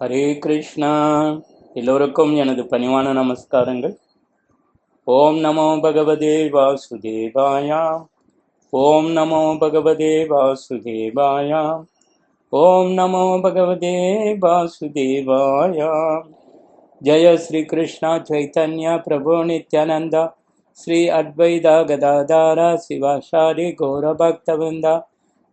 ஹரே கிருஷ்ணா. எல்லோருக்கும் எனது பணிவான நமஸ்காரங்கள். ஓம் நமோ பகவதே வாசுதேவாயா. ஓம் நமோ பகவதே வாசுதேவாயா. ஓம் நமோ பகவதே வாசுதேவாயா. ஜய ஸ்ரீ கிருஷ்ணா சைத்தன்யா பிரபு நித்யானந்தா. ஸ்ரீ அத்வைதா கதாதாரா சிவாசாரி கௌரபக்தவிந்தா.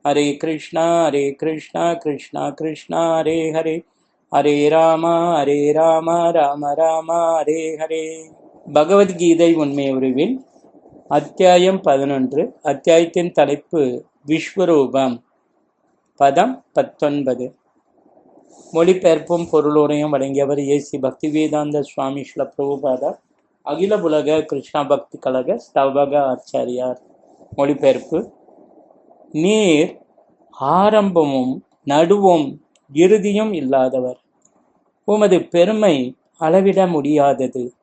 ஹரே கிருஷ்ணா ஹரே கிருஷ்ணா கிருஷ்ணா கிருஷ்ணா ஹரே ஹரே. ஹரே ராம ஹரே ராம ராம ராம ஹரே ஹரே. பகவத்கீதை உண்மை உருவில் அத்தியாயம் பதினொன்று அத்தியாயத்தின் தலைப்பு விஸ்வரூபம். பதம் பத்தொன்பது. மொழிபெயர்ப்பும் பொருளுரையும் வழங்கியவர் ஏசி பக்திவேதாந்த சுவாமி ஸ்ல பிரபுபாதா அகில உலக கிருஷ்ணா பக்தி கழக ஸ்தவக ஆச்சாரியார். மொழிபெயர்ப்பு நீர் ஆரம்பமும் நடுவும் இறுதியும் இல்லாதவர். உமது பெருமை அளவிட முடியாதது.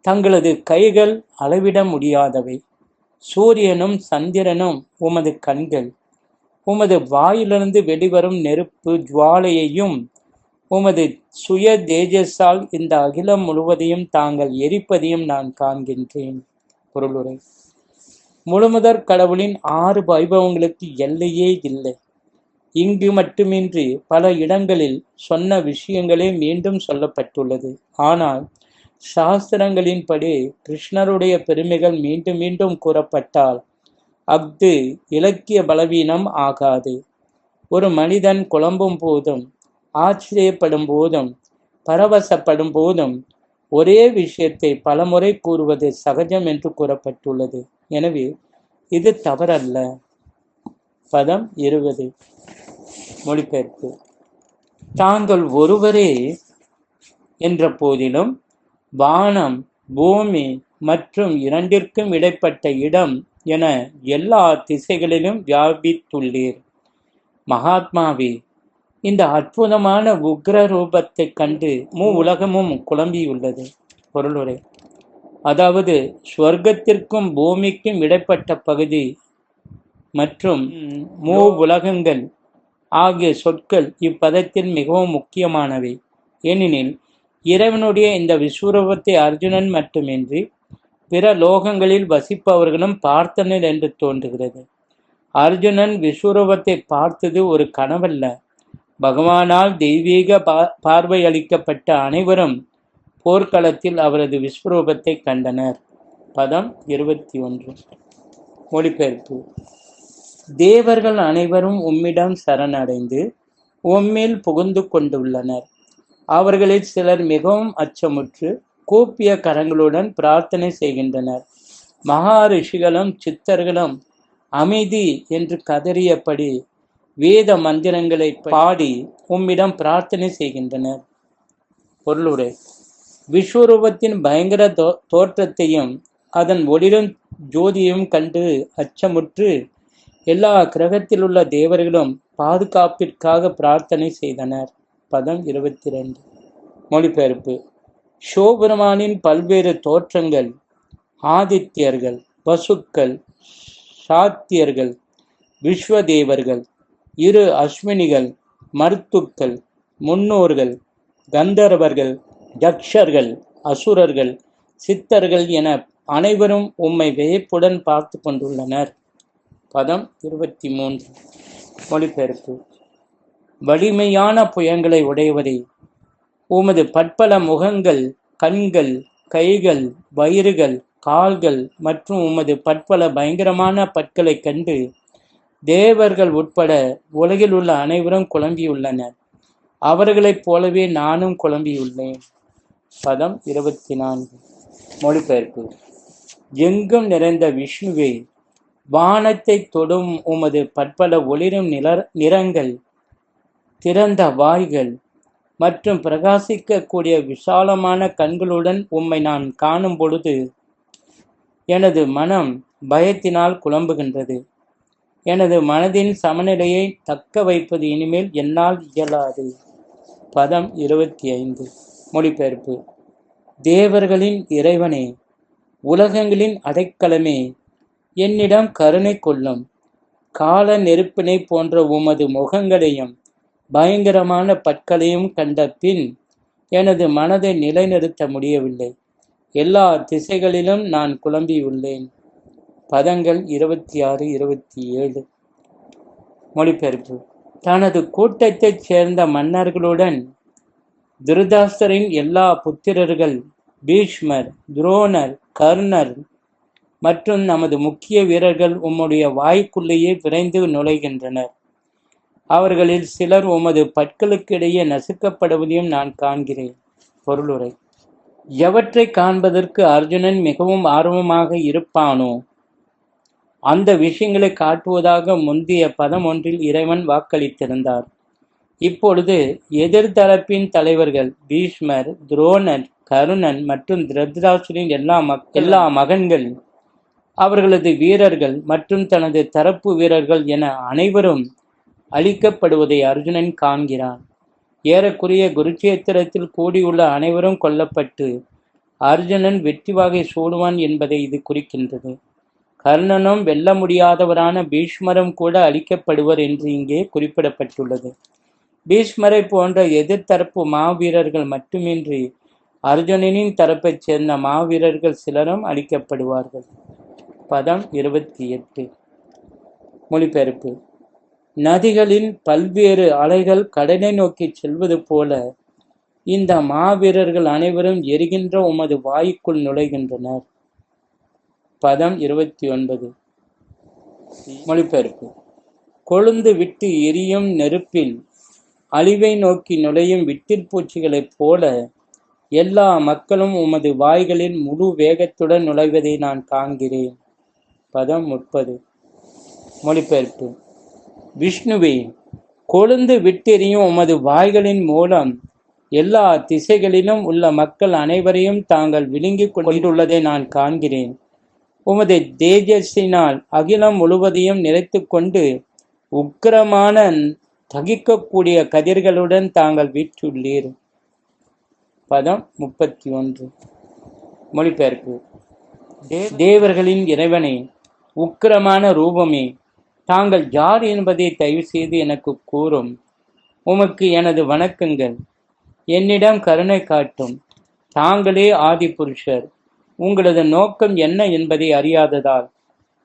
தங்களது கைகள் அளவிட முடியாதவை. சூரியனும் சந்திரனும் உமது கண்கள். உமது வாயிலிருந்து வெளிவரும் நெருப்பு ஜுவாலையையும் உமது சுய தேஜஸால் இந்த அகிலம் முழுவதையும் தாங்கள் எரிப்பதையும் நான் காண்கின்றேன். பொருளுரை. முழுமுதற் கடவுளின் ஆறு வைபவங்களுக்கு எல்லையே இல்லை. இங்கு மட்டுமின்றி பல இடங்களில் சொன்ன விஷயங்களே மீண்டும் சொல்லப்பட்டுள்ளது. ஆனால் சாஸ்திரங்களின்படி கிருஷ்ணருடைய பெருமைகள் மீண்டும் மீண்டும் கூறப்பட்டால் அஃது இலக்கிய பலவீனம் ஆகாது. ஒரு மனிதன் குழம்பும் போதும் ஆச்சரியப்படும் போதும் பரவசப்படும் போதும் ஒரே விஷயத்தை பலமுறை கூறுவது சகஜம் என்று கூறப்பட்டுள்ளது. எனவே இது தவறல்ல. பதம் இருபது. மொழிபெயர்ப்பு. தாங்கள் ஒருவரே என்ற போதிலும் வானம் பூமி மற்றும் இரண்டிற்கும் இடைப்பட்ட இடம் என எல்லா திசைகளிலும் வியாபித்துள்ளீர். மகாத்மாவே இந்த அற்புதமான உக்ர ரூபத்தை கண்டு மூ உலகமும் குழம்பியுள்ளது. பொருளுரை அதாவது ஸ்வர்க்கத்திற்கும் பூமிக்கும் இடைப்பட்ட பகுதி மற்றும் மூ உலகங்கள் ஆகிய சொற்கள் இப்பதத்தில் மிகவும் முக்கியமானவை. ஏனெனில் இறைவனுடைய இந்த விஸ்வரூபத்தை அர்ஜுனன் மட்டுமின்றி பிற லோகங்களில் வசிப்பவர்களும் பார்த்தனர் என்று தோன்றுகிறது. அர்ஜுனன் விஸ்வரூபத்தை பார்த்தது ஒரு கனவல்ல. பகவானால் தெய்வீக பா பார்வை அளிக்கப்பட்ட அனைவரும் போர்க்களத்தில் அவரது விஸ்வரூபத்தை கண்டனர். பதம் இருபத்தி ஒன்று. மொழிபெயர்ப்பு. தேவர்கள் அனைவரும் உம்மிடம் சரணடைந்து உம்மில் புகுந்து கொண்டுள்ளனர். அவர்களில் சிலர் மிகவும் அச்சமுற்று கூப்பிய கரங்களுடன் பிரார்த்தனை செய்கின்றனர். மகா ரிஷிகளும் சித்தர்களும் அமைதி என்று கதறியபடி வேத மந்திரங்களை பாடி உம்மிடம் பிரார்த்தனை செய்கின்றனர். பொருளுரை. விஸ்வரூபத்தின் பயங்கர தோ தோற்றத்தையும் அதன் ஒளிரும் ஜோதியையும் கண்டு அச்சமுற்று எல்லா கிரகத்தில் உள்ள தேவர்களும் பாதுகாப்பிற்காக பிரார்த்தனை செய்தனர். பதம் இருபத்தி ரெண்டு மொழிபெயர்ப்பு. சிவபெருமானின் பல்வேறு தோற்றங்கள் ஆதித்யர்கள் பசுக்கள் சாத்தியர்கள் விஸ்வதேவர்கள் இரு அஸ்வினிகள் மருத்துக்கள் முன்னோர்கள் கந்தர்வர்கள் ஜக்ஷர்கள் அசுரர்கள் சித்தர்கள் என அனைவரும் உம்மை வியப்புடன் பார்த்து கொண்டுள்ளனர். பதம் இருபத்தி மூன்று மொழிபெயர்ப்பு. வலிமையான புயங்களை உடையவரே உமது பற்பல முகங்கள் கண்கள் கைகள் வயிறுகள் கால்கள் மற்றும் உமது பற்பல பயங்கரமான பற்களை கண்டு தேவர்கள் உட்பட உலகில் உள்ள அனைவரும் குழம்பியுள்ளனர். அவர்களைப் போலவே நானும் குழம்பியுள்ளேன். பதம் இருபத்தி நான்கு மொழிபெயர்ப்பு. எங்கும் நிறைந்த விஷ்ணுவை வானத்தை தொடும் உமது பற்பல ஒளிரும் நிலர் நிறங்கள் திறந்த வாய்கள் மற்றும் பிரகாசிக்கக்கூடிய விசாலமான கண்களுடன் உம்மை நான் காணும் பொழுது எனது மனம் பயத்தினால் குழம்புகின்றது. எனது மனதின் சமநிலையை தக்க வைப்பது இனிமேல் என்னால் இயலாது. பதம் இருபத்தி ஐந்து மொழிபெயர்ப்பு. தேவர்களின் இறைவனே உலகங்களின் அடைக்கலமே என்னிடம் கருணை கொள்ளும். கால நெருப்பினை போன்ற உமது முகங்களையும் பயங்கரமான பற்களையும் கண்ட பின் எனது மனதை நிலைநிறுத்த முடியவில்லை. எல்லா திசைகளிலும் நான் குழம்பியுள்ளேன். பதங்கள் இருபத்தி ஆறு இருபத்தி ஏழு மொழிபெயர்ப்பு. தனது கூட்டத்தைச் சேர்ந்த மன்னர்களுடன் திருதாசரின் எல்லா புத்திரர்கள் பீஷ்மர் துரோணர் கர்ணர் மற்றும் நமது முக்கிய வீரர்கள் உம்முடைய வாய்க்குள்ளேயே விரைந்து நுழைகின்றனர். அவர்களில் சிலர் உமது பற்களுக்கிடையே நசுக்கப்படுவதையும் நான் காண்கிறேன். பொருளுரை. எவற்றை காண்பதற்கு அர்ஜுனன் மிகவும் ஆர்வமாக இருப்பானோ? அந்த விஷயங்களை காட்டுவதாக முந்தைய பதம் ஒன்றில் இறைவன் வாக்களித்திருந்தார். இப்பொழுது எதிர்தரப்பின் தலைவர்கள் பீஷ்மர் துரோணர் கருணன் மற்றும் திருதராஷ்டிரின் எல்லா மக் எல்லா மகன்கள் அவர்களது வீரர்கள் மற்றும் தனது தரப்பு வீரர்கள் என அனைவரும் அழிக்கப்படுவதை அர்ஜுனன் காண்கிறான் ஏறக்குறைய குருச்சேத்திரத்தில் கூடியுள்ள அனைவரும் கொல்லப்பட்டு அர்ஜுனன் வெற்றி வாகை சூடுவான் என்பதை இது குறிக்கின்றது. கர்ணனும் வெல்ல முடியாதவரான பீஷ்மரும் கூட அழிக்கப்படுவர் என்று இங்கே குறிப்பிடப்பட்டுள்ளது. பீஷ்மரை போன்ற எதிர்த்தரப்பு மாவீரர்கள் மட்டுமின்றி அர்ஜுனனின் தரப்பைச் சேர்ந்த மாவீரர்கள் சிலரும் அழிக்கப்படுவார்கள். பதம் இருபத்தி எட்டு மொழிபெயர்ப்பு. நதிகளின் பல்வேறு அலைகள் கடலை நோக்கி செல்வது போல இந்த மாவீரர்கள் அனைவரும் எரிகின்ற உமது வாயுக்குள் நுழைகின்றனர். பதம் இருபத்தி ஒன்பது மொழிபெயர்ப்பு. கொழுந்து விட்டு எரியும் நெருப்பில் அழிவை நோக்கி நுழையும் விட்டிற்பூச்சிகளைப் போல எல்லா மக்களும் உமது வாய்களின் முழு வேகத்துடன் நுழைவதை நான் காண்கிறேன். பதம் முப்பது. மொழிபெயர்ப்பு. விஷ்ணுவே கொழுந்து விட்டெறியும் உமது வாய்களின் மூலம் எல்லா திசைகளிலும் உள்ள மக்கள் அனைவரையும் தாங்கள் விழுங்கிக் கொண்டுள்ளதை நான் காண்கிறேன். உமது தேஜஸினால் அகிலம் முழுவதையும் நிறைத்து கொண்டு உக்கிரமான தகிக்கக்கூடிய கதிர்களுடன் தாங்கள் வீற்றுள்ளீர். பதம் முப்பத்தி ஒன்று. மொழிபெயர்ப்பு. தே- தேவர்களின் இறைவனை உக்கிரமான ரூபமே. தாங்கள் யார் என்பதை தயவு செய்து எனக்கு கூறும். உமக்கு எனது வணக்கங்கள். என்னிடம் கருணை காட்டும். தாங்களே ஆதி புருஷர் உங்களது நோக்கம் என்ன என்பதை அறியாததால்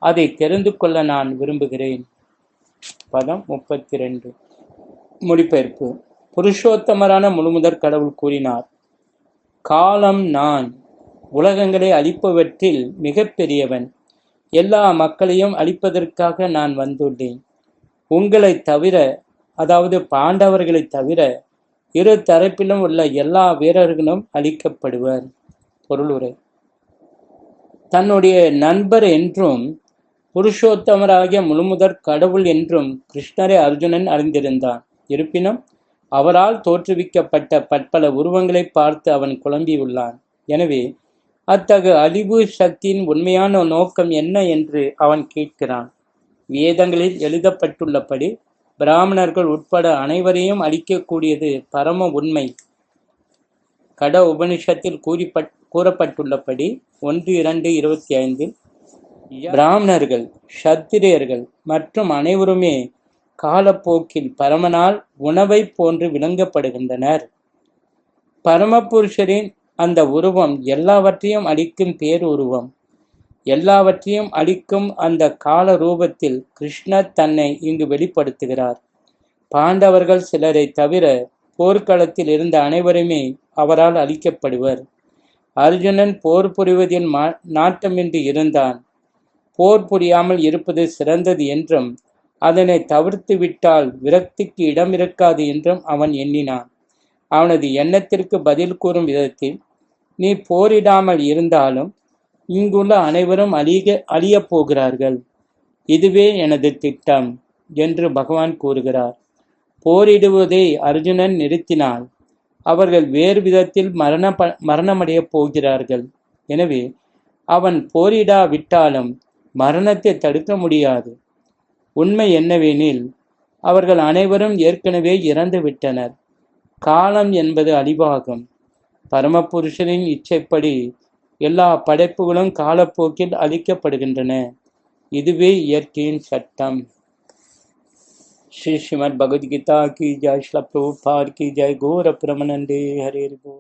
அதை தெரிந்து கொள்ள நான் விரும்புகிறேன். பதம் முப்பத்தி ரெண்டு மொழிபெயர்ப்பு புருஷோத்தமரான முழுமுதற் கடவுள் கூறினார் காலம் நான் உலகங்களை அழிப்பவற்றில் மிகப்பெரியவன் எல்லா மக்களையும் அழிப்பதற்காக நான் வந்துள்ளேன். உங்களைத் தவிர அதாவது பாண்டவர்களைத் தவிர இரு தரப்பிலும் உள்ள எல்லா வீரர்களும் அழிக்கப்படுவர். பொருளுரை தன்னுடைய நண்பர் என்றும் புருஷோத்தமராகிய முழுமுதற் கடவுள் என்றும் கிருஷ்ணரை அர்ஜுனன் அறிந்திருந்தான். இருப்பினும் அவரால் தோற்றுவிக்கப்பட்ட பற்பல உருவங்களை பார்த்து அவன் குழம்பியுள்ளான். எனவே அத்தகு அழிவு சக்தியின் உண்மையான நோக்கம் என்ன என்று அவன் கேட்கிறான். வேதங்களில் எழுதப்பட்டுள்ளபடி பிராமணர்கள் உட்பட அனைவரையும் அழிக்கக்கூடியது பரம உண்மை. கட உபனிஷத்தில் கூறிப்பட் கூறப்பட்டுள்ளபடி ஒன்று இரண்டு இருபத்தி ஐந்தில் பிராமணர்கள் சத்திரியர்கள் மற்றும் அனைவருமே காலப்போக்கில் பரமனால் உணவைப் போன்று விளங்கப்படுகின்றனர். பரமபுருஷரின் அந்த உருவம் எல்லாவற்றையும் அளிக்கும் பேருருவம். எல்லாவற்றையும் அளிக்கும் அந்த கால ரூபத்தில் கிருஷ்ணர் தன்னை இங்கு வெளிப்படுத்துகிறார். பாண்டவர்கள் சிலரை தவிர போர்க்களத்தில் இருந்த அனைவருமே அவரால் அழிக்கப்படுவர். அர்ஜுனன் போர் புரிவதில் மா நாட்டமின்றி இருந்தான். போர் புரியாமல் இருப்பது சிறந்தது என்றும் அதனை தவிர்த்து விட்டால் விரக்திக்கு இடம் இருக்காது என்றும் அவன் எண்ணினான். அவனது எண்ணத்திற்கு பதில் கூறும் விதத்தில் நீ போரிடாமல் இருந்தாலும் இங்குள்ள அனைவரும் அழிக அழியப் போகிறார்கள். இதுவே எனது திட்டம் என்று பகவான் கூறுகிறார். போரிடுவதை அர்ஜுனன் நிறுத்தினால் அவர்கள் வேறு விதத்தில் மரண மரணமடைய போகிறார்கள். எனவே அவன் போரிடாவிட்டாலும் மரணத்தை தடுக்க முடியாது. உண்மை என்னவெனில் அவர்கள் அனைவரும் ஏற்கனவே இறந்து விட்டனர் காலம் என்பது அழிவாகும். பரமபுருஷனின் இச்சைப்படி எல்லா படைப்புகளும் காலப்போக்கில் அழிக்கப்படுகின்றன இதுவே இயற்கையின் சட்டம் श्री श्रीमद् भगवद गीता की जय श्री प्रभुपाद की जय गौर प्रमनंदे हरे हरि बोल